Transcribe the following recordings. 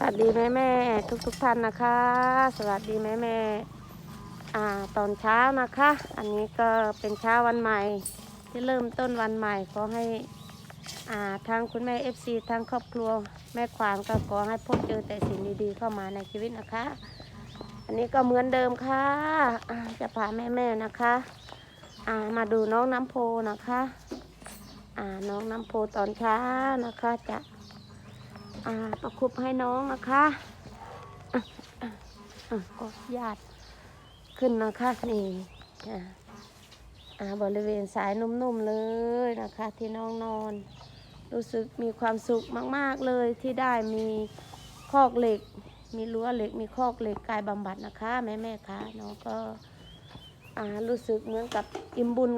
สวัสดีแม่แม่ทุกทุกท่านนะคะ สวัสดีแม่แม่อ่าตอนเช้านะคะ อันนี้ก็เป็นเช้าวันใหม่ ที่เริ่มต้นวันใหม่ขอให้อ่าทางคุณแม่เอฟซีทางครอบครัวแม่ควานก็ขอให้พบเจอแต่สิ่งดีๆเข้ามาในชีวิตนะคะ อันนี้ก็เหมือนเดิมค่ะอ่าจะพาแม่แม่นะคะอ่ามาดูน้องน้ำโพนะคะอ่าน้องน้ำโพตอนเช้านะคะจะ อ่าประคบให้น้องนะคะอะอะก็ญาติขึ้นนะคะนี่อ่าอ่าบริเวณสายนุ่มๆเลยนะคะ ที่น้องนอน รู้สึกมีความสุขมาก ๆเลยที่ได้มีคอกเหล็ก มีรั้วเหล็ก มีคอกเหล็กกายบำบัดนะคะแม่แม่ๆคะน้องก็อ่ารู้สึกเหมือนกับอิ่มบุญ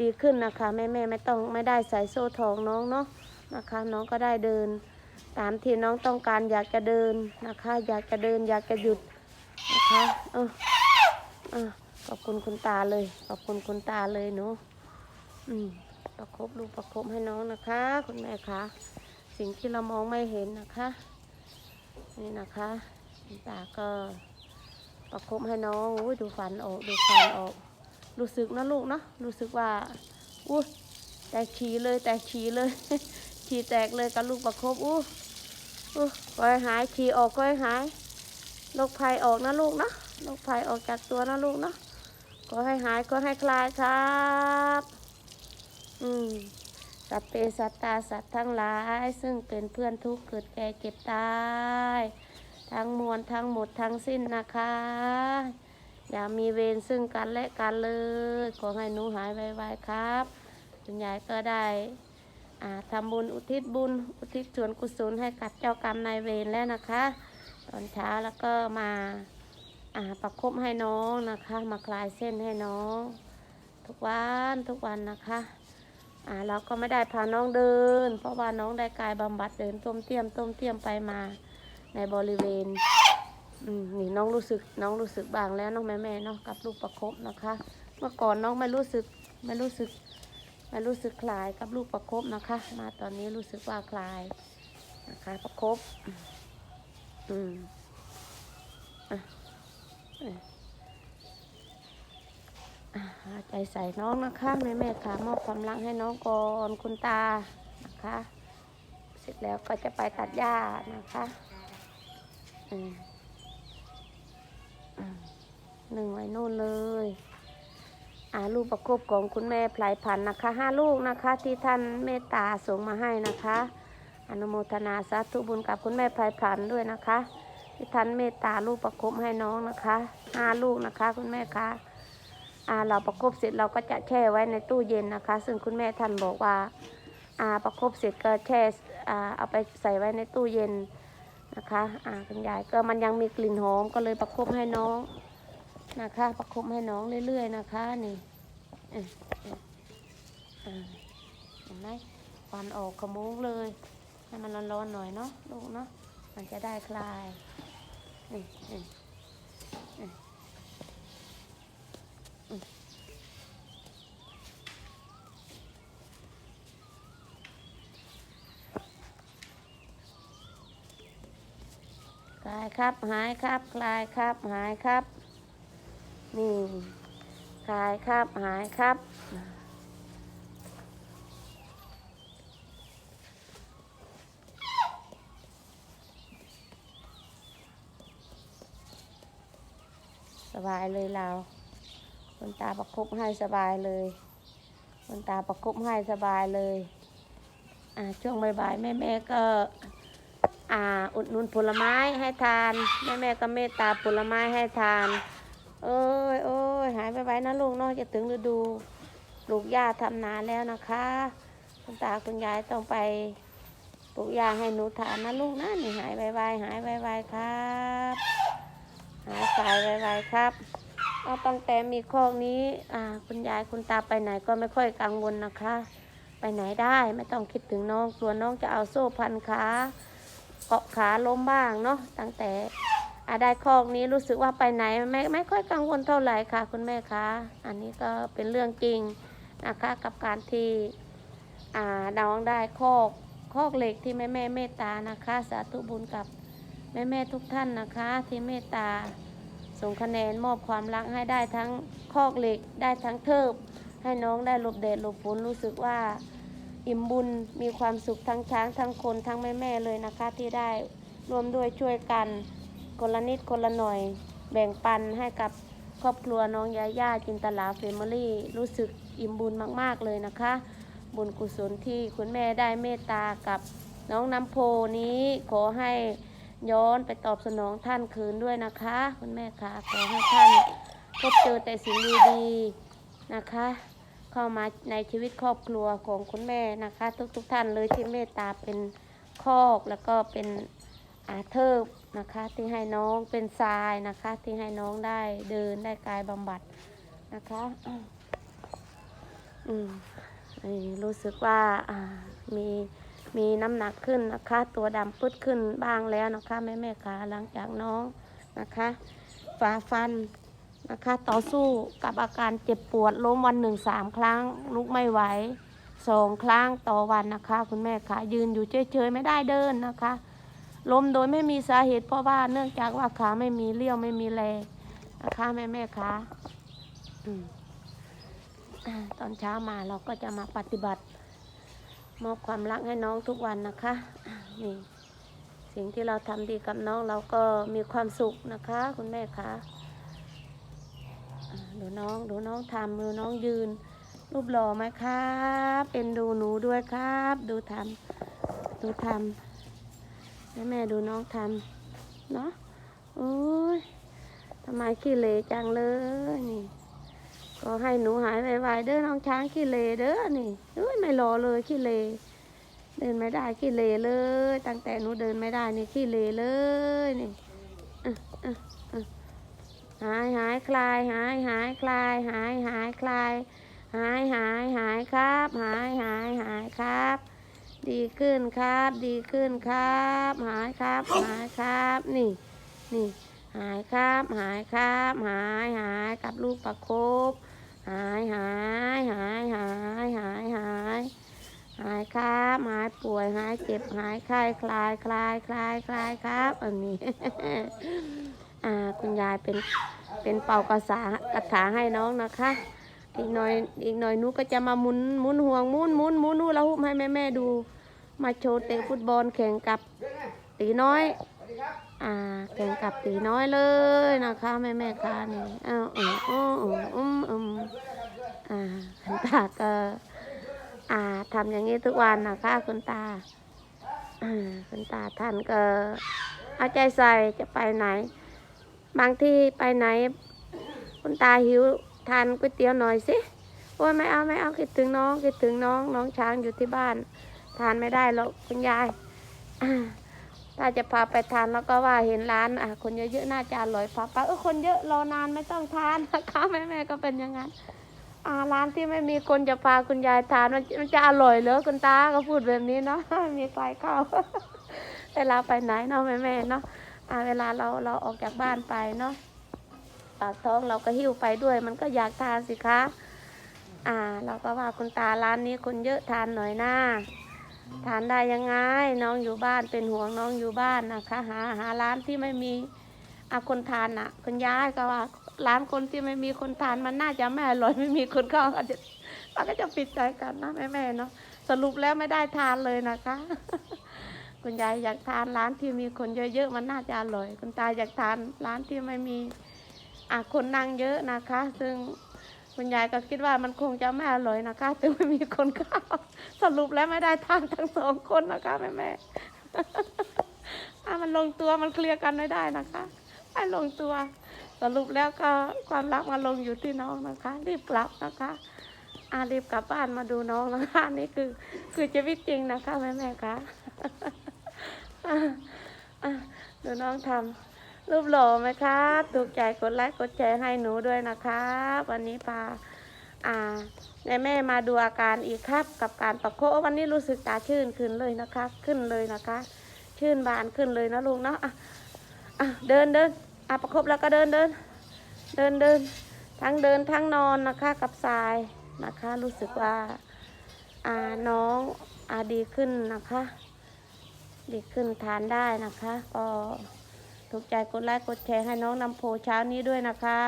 ดีขึ้นนะคะแม่แม่ๆไม่ต้องไม่ได้ใส่โซ่ทองน้องเนาะนะคะ น้องก็ได้เดิน ตามที่น้องต้องการอยากจะเดินนะคะ อยากจะเดินอยากจะหยุดนะคะเออเออขอบคุณคุณตาเลย ขอบคุณคุณตาเลยหนูอืมประคบลูกประคบให้น้องนะคะ คุณแม่คะสิ่งที่เรามองไม่เห็นนะคะ นี่นะคะคุณตาก็ประคบให้น้องอุ้ยดูฟันออกดูฟันออก รู้สึกนะลูกเนาะรู้สึกว่าอุ้ยแตกฉีเลยแตกฉีเลยฉีแตกเลยกับลูกประคบอู้อู้ ก็ให้หายฉีออกก็ให้หายโรคภัยออกนะลูกนะโรคภัยออกจากตัวนะลูกนะก็ให้หายก็ให้คลายครับ อืมสัตว์เปสัตตาสัตว์ทั้งหลาย ซึ่งเป็นเพื่อนทุกข์เกิดแก่เจ็บตาย ทั้งมวลทั้งหมดทั้งสิ้นนะคะ อย่ามีเวรซึ่งกันและกันเลย ขอให้หนูหายไวๆครับคุณยายก็ได้ ทำบุญอุทิศบุญ อุทิศส่วนกุศลให้กับเจ้ากรรมนายเวรแล้วนะคะ ตอนเช้าแล้วก็มาประคบให้น้องนะคะ มาคลายเส้นให้น้อง ทุกวันทุกวันนะคะเราก็ไม่ได้พาน้องเดิน เพราะว่าน้องได้กายบำบัดเดินต้มเตี้ยมต้มเตี้ยมไปมาในบริเวณนี่น้องรู้สึกน้องรู้สึกบางแล้วน้องแม่แม่เนาะกับลูกประคบนะคะ เมื่อก่อนน้องไม่รู้สึกไม่รู้สึก ไม่รู้สึกคลายกับลูกประคบนะคะ มาตอนนี้รู้สึกว่าคลายนะคะ ประคบอืมอะอะอะเอาใจใส่น้องนะคะแม่แม่ๆค่ะมอบความรักให้น้องก่อนคุณตานะคะ เสร็จแล้วก็จะไปตัดหญ้านะคะหนึ่งไว้นู่นเลยาลูกประคบของคุณแม่พลายพันธ์นะคะห้าลูกนะคะที่ท่านเมตตาส่งมาให้นะคะ อนุโมทนาสาธุบุญกับคุณแม่พลายพันธ์ด้วยนะคะ ที่ท่านเมตตาลูกประคบให้น้องนะคะห้าลูกนะคะคุณแม่คะอาเราประคบเสร็จเราก็จะแช่ไว้ในตู้เย็นนะคะ ซึ่งคุณแม่ท่านบอกว่าอาประคบเสร็จก็แช่อาเอาไปใส่ไว้ในตู้เย็นนะคะอาคุณยายก็มันยังมีกลิ่นหอมก็เลยประคบให้น้อง นะคะ ประคบให้น้องเรื่อย ๆ นะคะนี่เห็นไหมควันออกขโมงเลย ให้มันร้อนๆหน่อยเนาะลูกเนาะมันจะได้คลายนี่นี่คลายครับ หายครับ คลายครับ หายครับ นี่คลายครับ หายครับ สบายเลยเราคนตาประคบให้สบายเลยคนตาประคบให้สบายเลย อ่า ช่วงบ่ายๆแม่ๆก็อ่าอุดหนุนผลไม้ให้ทาน แม่ๆก็เมตตาผลไม้ให้ทาน เอ้ยโอ้ยหายไปไว้นะลูกเนาะจะถึงฤดูปลูกหญ้าทำนาแล้วนะคะ คุณตาคุณยายต้องไปปลูกหญ้าให้หนูทานนะลูกนะนี่หายไวๆหายไวๆครับ หายสายไวๆครับเอาตั้งแต่มีคอกนี้อ่าคุณยายคุณตาไปไหนก็ไม่ค่อยกังวลนะคะ ไปไหนได้ไม่ต้องคิดถึงน้องกลัวน้องจะเอาโซ่พันขาเกาะขาล้มบ้างเนาะตั้งแต่ อาได้คอกนี้รู้สึกว่าไปไหนไม่ไม่ค่อยกังวลเท่าไหร่ค่ะ คุณแม่คะอันนี้ก็เป็นเรื่องจริงนะคะกับการที่อ่าน้องได้คอกคอกเหล็กที่แม่แม่เมตตานะคะ สาธุบุญกับแม่แม่ทุกท่านนะคะ ที่เมตตาส่งคะแนนมอบความรักให้ได้ทั้งคอกเหล็กได้ทั้งเทิบให้น้องได้หลบแดดหลบฝนรู้สึกว่าอิ่มบุญมีความสุขทั้งช้างทั้งคนทั้งแม่แม่เลยนะคะ ที่ได้รวมด้วยช่วยกัน คนละนิดคนละหน่อย แบ่งปันให้กับครอบครัวน้องยาย่าจินตลาเฟมิลี่ รู้สึกอิ่มบุญมาก ๆ เลยนะคะ บุญกุศลที่คุณแม่ได้เมตตากับน้องน้ำโพนี้ขอให้ย้อนไปตอบสนองท่านคืนด้วยนะคะ คุณแม่คะขอให้ท่านพบเจอแต่สิ่งดีๆนะคะ เข้ามาในชีวิตครอบครัวของคุณแม่นะคะ ทุกๆทท่านเลยที่เมตตาเป็นคอกแล้วก็เป็นอาเทิบ นะคะที่ให้น้องเป็นทรายนะคะ ที่ให้น้องได้เดินได้กายบำบัดนะคะอืมนี่รู้สึกว่าอ่ามีมีน้ำหนักขึ้นนะคะ ตัวดำปึ๊ดขึ้นบ้างแล้วนะคะแม่แม่ขาหลังจากน้องนะคะฝ่าฟันนะคะ ต่อสู้กับอาการเจ็บปวดล้มวันหนึ่งสามครั้ง ลุกไม่ไหวสองครั้งต่อวันนะคะ คุณแม่คะยืนอยู่เฉยๆไม่ได้เดินนะคะ ล้มโดยไม่มีสาเหตุเพราะว่าเนื่องจากว่าขาไม่มีเลี้ยวไม่มีแรงนะคะแม่แม่คะอืมอ่าตอนเช้ามาเราก็จะมาปฏิบัติ มอบความรักให้น้องทุกวันนะคะนี่สิ่งที่เราทำดีกับน้องเราก็มีความสุขนะคะ คุณแม่คะอ่าดูน้องดูน้องทำดูน้องยืน รูปหล่อไหมครับเป็นดูหนูด้วยครับ ดูทำดูทำ แม่แม่ดูน้องทำเนาะโอ้ยทำไมขี้เหร่จังเลยนี่ ก็ให้หนูหายไวๆเด้อน้องช้างขี้เหร่เด้อนี่เอ้ยไม่รอเลยขี้เหร่เดินไม่ได้ขี้เหร่เลย ตั้งแต่หนูเดินไม่ได้นี่ขี้เหร่เลยนี่หายหายคลายหายหายคลายหายหายคลายหายหายหายครับ หายหายหายครับ ดีขึ้นครับ ดีขึ้นครับ หายครับ หายครับ นี่ นี่ หายครับ หายครับ หายหายกับลูกประคบ หายหายหายหายหายหายหายครับหายป่วยหายเจ็บหายไข้คลายคลายคลายคลายครับอันนี้อ่าคุณยายเป็นเป็นเป่ากระสากระถาให้น้องนะคะ อีกหน่อยอีกหน่อยนูก็จะมาหมุนหมุนห่วงหมุนหมุนหมุนหูแล้วหุบให้แม่แม่ดู มาโชว์เตะฟุตบอลแข่งกับตีน้อยอ่าแข่งกับตีน้อยเลยนะคะแม่แม่ค่ะนี่อ้าวอืมอืมอืมอืมอืมอ่าคุณตาก็อ่าทำอย่างนี้ทุกวันนะคะคุณตาอ่าคุณตาท่านก็เอาใจใส่จะไปไหน บางที่ไปไหน คุณตาหิวทานก๋วยเตี๋ยวหน่อยสิโอ้ยไม่เอาไม่เอาคิดถึงน้องคิดถึงน้องน้องช้างอยู่ที่บ้าน ทานไม่ได้หรอกคุณยายถ้าจะพาไปทานแล้วก็ว่าเห็นร้านอะคนเยอะๆน่าจะอร่อยพาไปเออคนเยอะรอนานไม่ต้องทานนะคะแม่แม่ๆก็เป็นอย่างนั้นอ่าร้านที่ไม่มีคนจะพาคุณยายทานมันมันจะอร่อยเหรอคุณตาก็พูดแบบนี้เนาะมีใครเข้าเวลาไปไหนเนาะแม่แม่ๆเนาะอ่าเวลาเราเราออกจากบ้านไปเนาะปากท้องเราก็หิ้วไปด้วย มันก็อยากทานสิคะ อ่า เราก็ว่าคุณตาร้านนี้คนเยอะทานหน่อยนะ ทานได้ยังไง น้องอยู่บ้านเป็นห่วงน้องอยู่บ้านนะคะ หาหาร้านที่ไม่มีอาคนทานอะคุณยายก็ว่าร้านคนที่ไม่มีคนทานมันน่าจะไม่อร่อยไม่มีคนเข้าก็จะมันก็จะปิดใจกันนะแม่แม่เนาะสรุปแล้วไม่ได้ทานเลยนะคะ คุณยายอยากทานร้านที่มีคนเยอะๆมันน่าจะอร่อย คุณตาอยากทานร้านที่ไม่มีอะคนนั่งเยอะนะคะ ซึ่ง คุณยายก็คิดว่ามันคงจะไม่อร่อยนะคะถึงไม่มีคนข้าวสรุปแล้วไม่ได้ทานทั้งสองคนนะคะแม่แม่อะมันลงตัวมันเคลียร์กันไม่ได้นะคะไม่ลงตัว สรุปแล้วก็ความรักมาลงอยู่ที่น้องนะคะ รีบกลับนะคะอารีบกลับบ้านมาดูน้องนะคะนี่คือ คือชีวิตจริงนะคะแม่แม่คะอะอะดูน้องทำ รูปหล่อไหมคะถูกใจกดไลค์กดแชร์ให้หนูด้วยนะคะวันนี้พาอ่าแม่แม่มาดูอาการอีกครับ กับการประโควันนี้รู้สึกตาชื่นขึ้นเลยนะคะ ขึ้นเลยนะคะ ชื่นบานขึ้นเลยนะลูกเนาะอะอะเดินเดินอะประคบแล้วก็เดินเดิน เดินเดินทั้งเดินทั้งนอนนะคะกับทรายนะคะ รู้สึกว่าอ่าน้องอาดีขึ้นนะคะ ดีขึ้นทานได้นะคะก็ ถูกใจกดไลค์กดแชร์ให้น้องนำโพเช้านี้ด้วยนะคะ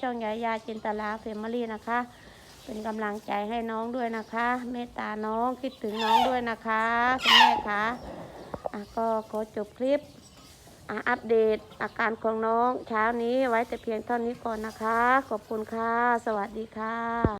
ช่องยายาจินตลาเฟมลี่นะคะ เป็นกำลังใจให้น้องด้วยนะคะ เมตตาน้องคิดถึงน้องด้วยนะคะคุณแม่คะะก็ขอจบคลิปอัปเดตอาการของน้องเช้านี้ไว้แต่เพียงเท่านี้ก่อนนะคะ ขอบคุณค่ะ สวัสดีค่ะ